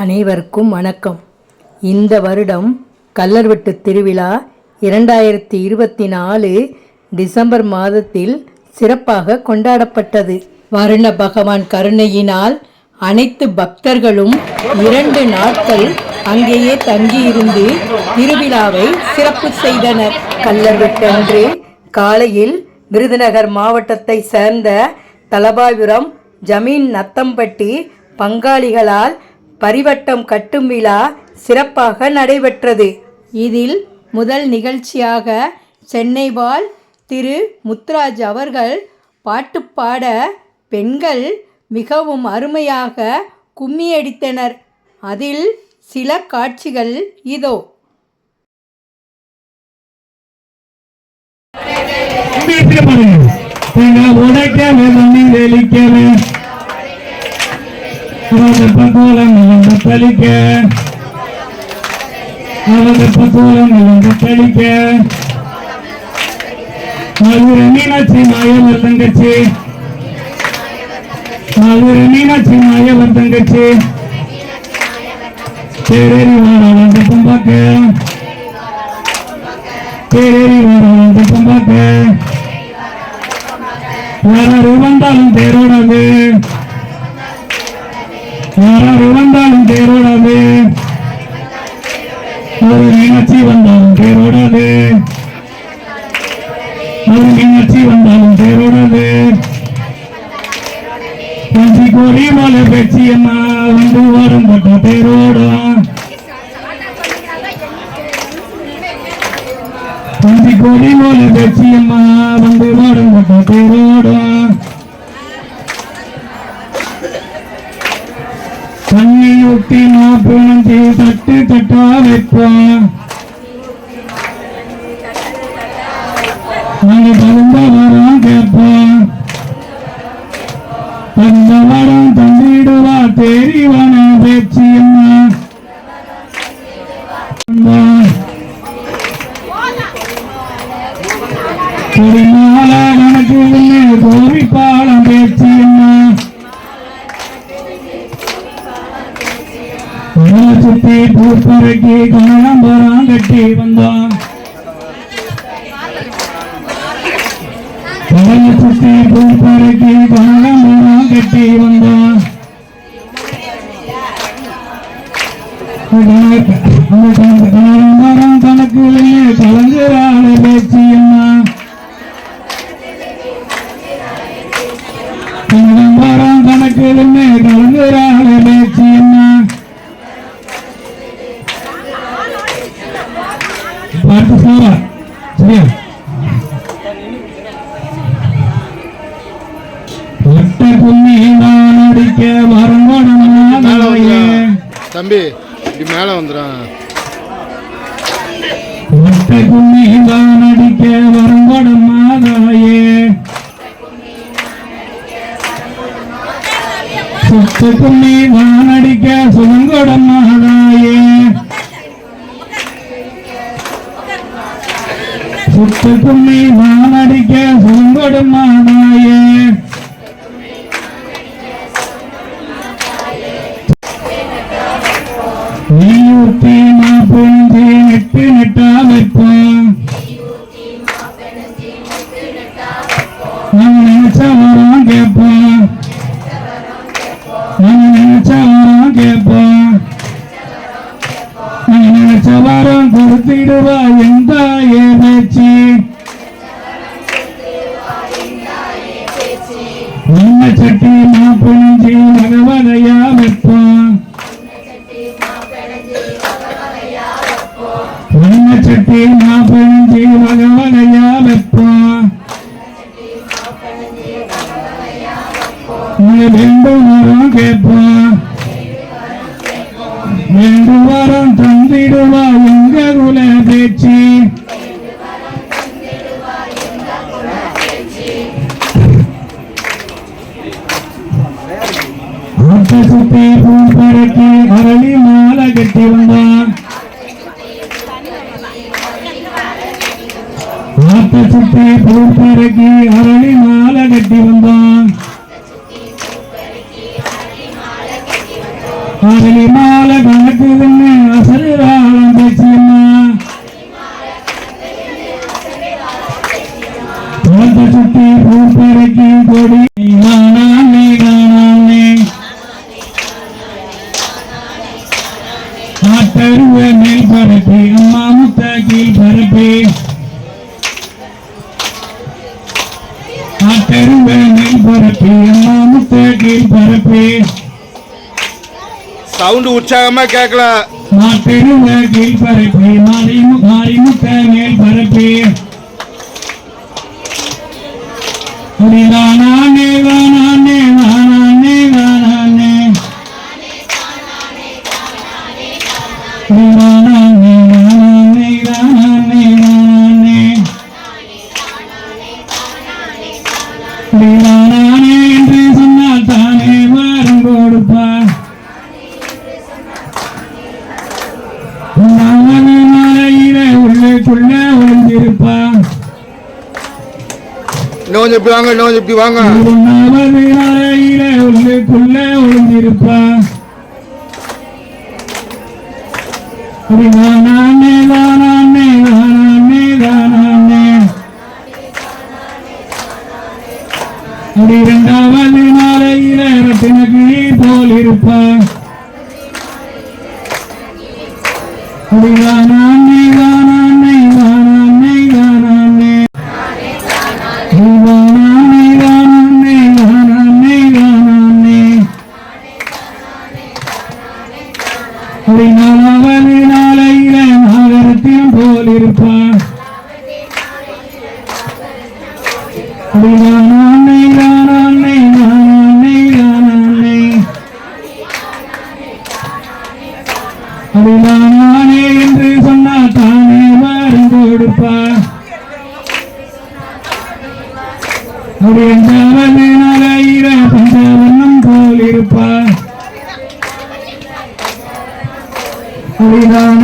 அனைவருக்கும் வணக்கம். இந்த வருடம் கல்லர்வெட்டு திருவிழா இரண்டாயிரத்தி இருபத்தி நாலு டிசம்பர் மாதத்தில் சிறப்பாக கொண்டாடப்பட்டது. வருண பகவான் கருணையினால் அனைத்து பக்தர்களும் இரண்டு நாட்கள் அங்கேயே தங்கியிருந்து திருவிழாவை சிறப்பு செய்தனர். கல்லர்வெட்டன்று காலையில் விருதுநகர் மாவட்டத்தை சேர்ந்த தலபாபுரம் ஜமீன் நத்தம்பட்டி பங்காளிகளால் பரிவட்டம் கட்டும் விழா சிறப்பாக நடைபெற்றது. இதில் முதல் நிகழ்ச்சியாக சென்னை வாழ் திரு முத்துராஜ் அவர்கள் பாட்டு பாட பெண்கள் மிகவும் அருமையாக கும்மியடித்தனர். அதில் சில காட்சிகள் இதோ. வீட்டுல பாருங்க நீங்க உடைக்கவே தெளிக்க. தெளிக்க. மதுரை மீனாட்சி மாயவர் தங்கச்சி. மதுரை மீனாட்சி மாயவர் தங்கச்சி. தேரேறி வாழ தேரேறி வாழ யாராரு வந்தாலும் தேரோடாது. யாராரு வந்தாலும் தேரோடாது. ஒரு மீனாட்சி வந்தாலும் பேரோடாது ஒரு மீனாட்சி வந்தாலும் பேரோடாது அஞ்சு கோழி மலை பேச்சு அம்மா வந்து வரும் பட்ட தேரோடும் அஞ்சு கோடி மலை பேச்சு அம்மா வந்து வரும் பட்ட தேரோடும் தண்ணியூட்டி ஊட்டி தட்டு தட்டா வைப்போம் நாங்க தகுந்த வரம் கேட்போம் தந்த வரம் தந்திடுவா தெரிவன பேச்சு அம்மா குடிமால கணக்கு கோரி சுத்தி பூப்பறைக்கு கனகம்பரம் கட்டி வந்தான். உடலை சுத்தி பூப்பறைக்கு கனகம்பரம் கட்டி வந்தான் கனகம்பரம் தனக்கு கலந்துரான பேச்சு அம்மா கனகம்பரம் தனக்கு கலந்துரான பேச்சு பார்த்து சாரா சரியா? ஒட்ட கும்மி நான் அடிக்க வரங்கோடமாயே தம்பி இப்படி மேலே வந்துடும் ஒட்ட கும்மி நான் அடிக்க வரங்கோடமாதாயே சுத்த கும்மி நான் அடிக்க சுத்த கும்மி நான் நினைச்ச வரோம் கொடுத்திடுவா எந்த பேச்சு என்ன சட்டி மாப்பிஞ்சி வகவகையா வைப்போம் உன்ன சட்டி மாப்பிஞ்சி வகவகையா வைப்போம் உன்னை வரும் கேட்போம். ரெண்டு வாரம் தந்திடுவா எங்க குல பேச்சு. ஆட்ட சுத்தி பூப்பறக்கி அரளி மாலை கட்டி வந்தான் ஆட்ட சுத்தி பூப்பறக்கி அரளி மாலை கட்டி வந்தான் ஆரலி மால கணக்குதுன்னு அசரிராளம் பேச்சியம்மா கொடி. சவுண்ட் உற்சாகமா கேட்கலாம் மாட்டிருந்த கீழ்பரப்பி மாறிமுக மேல் பரப்பி. புரிதானா நேவான இன்னும் எப்படி வாங்க. இன்னும் எப்படி வாங்க இரண்டாவது நாளையில ரத்தின கிளி போல் இருப்பா அதுதான் நானே என்று சொன்னால் தானே வரம் கொடுப்பார். அது என்றாவது போல் இருப்பார். அதுதான்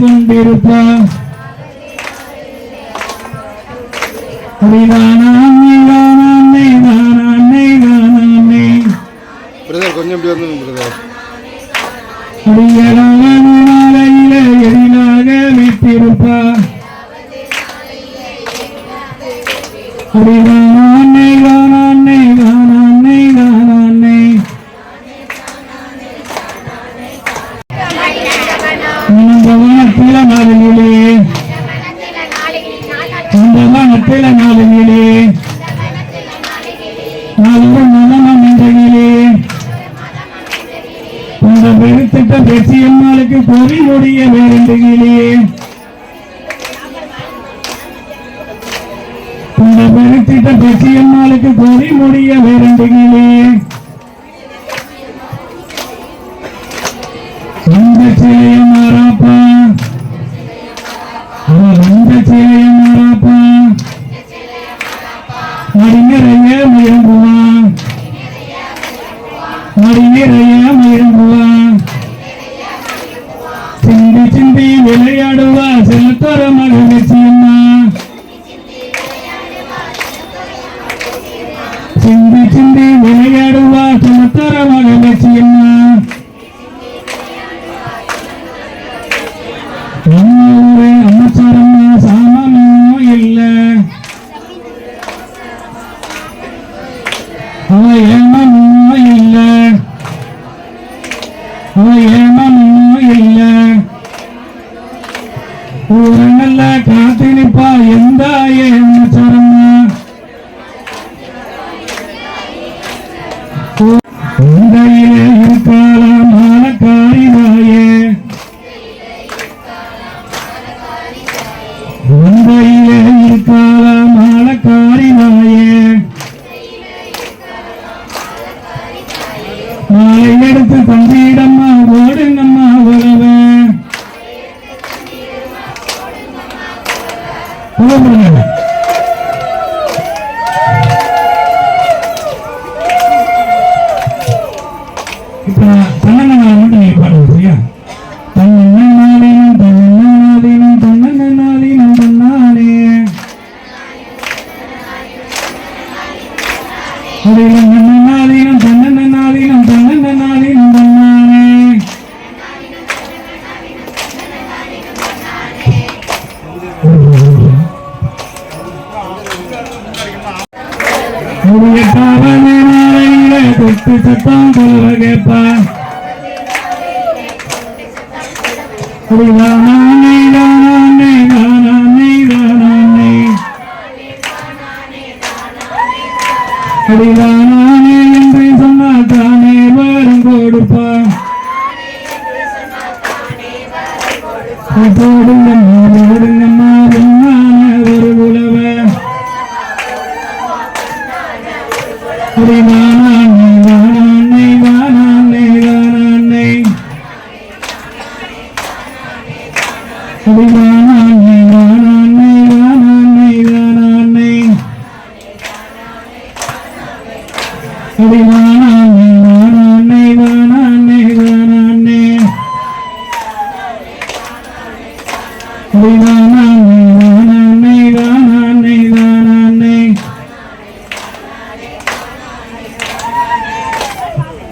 கொண்டிருப்பார் பிரதர் கொஞ்சம் இப்படி வந்து பிரதர். அடியனாலையில எதிராக வைத்திருப்பார் அடிதான் அன்னை தான் அன்னை தான் பொறிமுடிய வேண்டுகிலே உன்னை விரட்டிட்ட பெற்றியம்மாளுக்கு பொறிமுடிய வேண்டுகிலே இந்த சிலைய மாறாப்பா. அவன் இந்த சிலைய மாறாப்பா. அறிஞரைய முயம்புவான் அறிஞரைய முயம்புவான் வெள்ளையாடுவா செலுத்தோர மகவி சீமா சிந்தி சிந்தி விளையாடுவா செலுத்தோர மகவி சீமா இப்போ தன்னண்ணா மட்டும் நீங்க பாடுங்க சரியா? நாளையிலே சத்தம் கேட்பா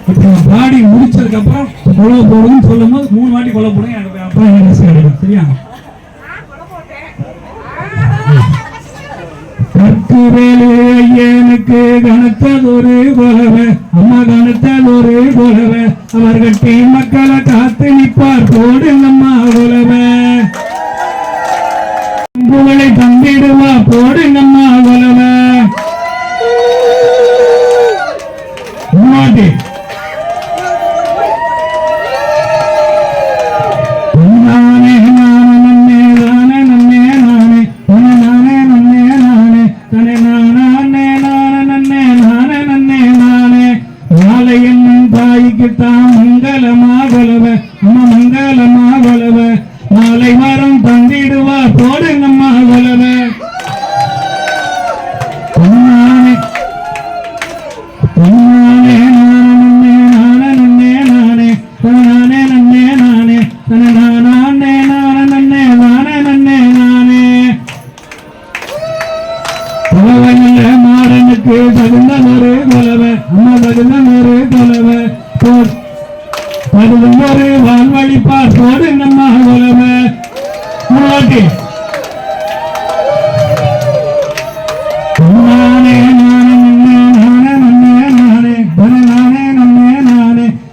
பாடி முடிச்சதுக்கு அப்புறம் கொலை போடுன்னு சொல்லும் போது மூணு வாட்டி கொலை போடுங்க எனக்கு அப்புறம் எனக்கு கிடைக்கும் சரியா? எனக்கு ஐயனுக்கு ஒரு போலவே அம்மா கனத்தால் ஒரு போலவே அவர்கள் டீ மக்களை காத்து நிற்பார் போடுங்கம்மா கொலவை புகழை தந்திடுவா போடுங்கம்மா கொலவை மாட்டி. தாய்க்குத்தான் மங்களமா கொலவ அம்மா மங்களமா போடுங்கம்மா நானே நானே நானே நானே நானே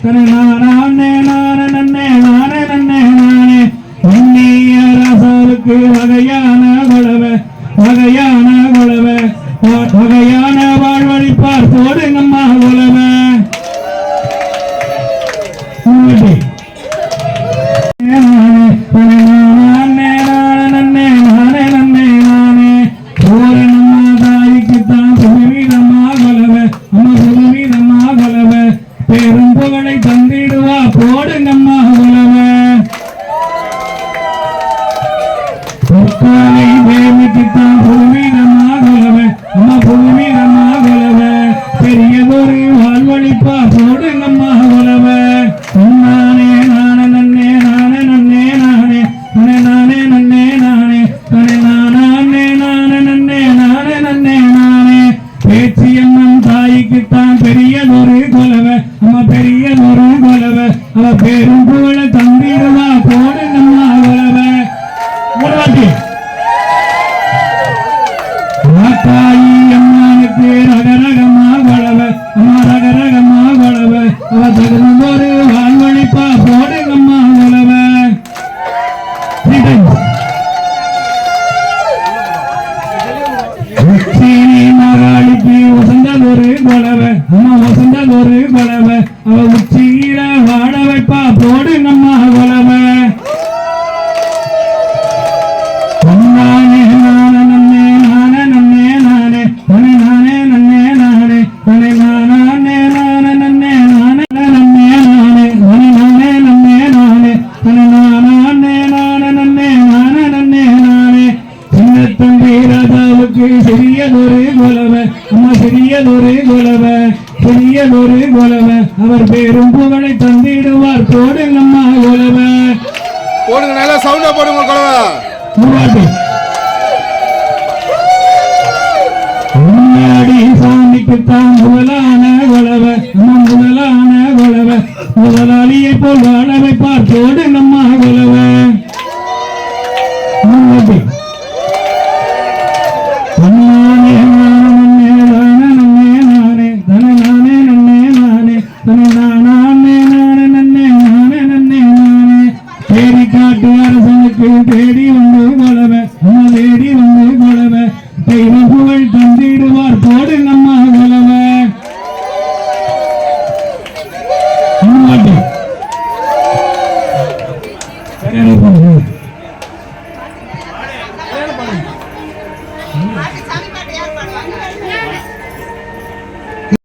நானே தன தந்திடுவா. போடுங்கம்மா உலவை பொற்காலை வேமிக்குத்தான் பூமிதமாக உலவை அம்மா பூமிதமாக உலவை பெரியதொரு வாழ்வழிப்பா போடுங்கம்மா உலவை நானே நானே நன்னே நானே நன்னே நானே. நானே நானே நன்னே நானே. நானே நானே நானே நன்னே நானே நன்னே நானே. பேச்சியம்மன் தாய்க்குத்தான் பெரியதொரு பெரியதொரு கொலவை. அவ பெரும் புகழ தந்திடுவா போடுங்கம்மா கொலவை ஒரு வாட்டி மாத்தாயி அம்மானுக்கு ரகரகமா வளவ. அம்மா ரகரகமா வளவ. அவ தகுந்த ஒரு வாழ்வழிப்பா போடுங்கம்மா வளவ. உச்சினி மகாளிக்கு வசந்ததொரு வளவ. அம்மா வசந்ததொரு வளவ. அவ உச்சி போடுங்கம்மா கொலவை சிறியதொரு கொலவை அவர் பேரும் புகழை தந்திடுவார். போடுங்கம்மா உழவ போடுங்க நல்லா சவுண்டா போடுங்க குழவா முன்னாடி. சாமிக்கு தான் முதலான உழவ நம்ம முதலான உழவ முதலாளியை போல் வாழ வைப்பார். போடுங்கம்மா உழவ தேடி காட்டு அரசனுக்கு தேடி வந்து கொலவ